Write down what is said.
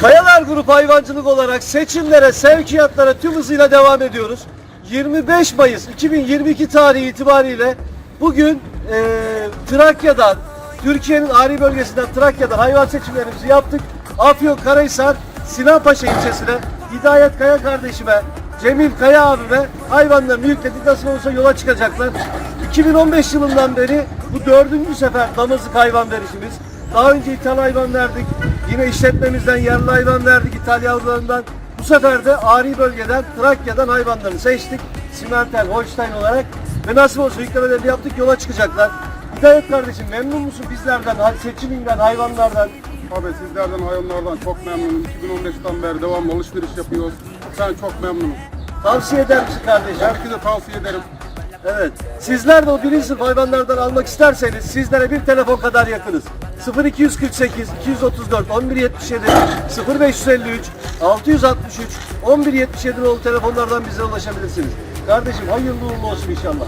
Kayalar Grup Hayvancılık olarak seçimlere, sevkiyatlara tüm hızıyla devam ediyoruz. 25 Mayıs 2022 tarihi itibariyle bugün eee, Trakya'dan, Türkiye'nin Ari bölgesinden Trakya'dan hayvan seçimlerimizi yaptık. Afyon Karahisar, Sinanpaşa ilçesine Hidayet Kaya kardeşime, Cemil Kaya abime hayvanlarını yükledik. Nasıl olsa yola çıkacaklar. 2015 yılından beri bu dördüncü sefer damızlık hayvan verişimiz. Daha önce ithal hayvan verdik. Yine işletmemizden yerli hayvan verdik ithal yavrularından. Bu sefer de Ari bölgeden, Trakya'dan hayvanları seçtik. Simental, Holstein olarak. Ve nasıl olsa yüklemelerini yaptık yola çıkacaklar. Hidayet kardeşim memnun musun bizlerden, seçiminden, hayvanlardan? Abi sizlerden hayvanlardan çok memnunum. 2015'ten beri devamlı alışveriş yapıyoruz. Ben çok memnunum. Tavsiye eder misin kardeşim? Herkese tavsiye ederim. Evet. Sizler de o birinci sınıf hayvanlardan almak isterseniz sizlere bir telefon kadar yakınız. 0248 234 1177 0553 663 1177 nolu telefonlardan bize ulaşabilirsiniz. Kardeşim hayırlı uğurlu olsun inşallah.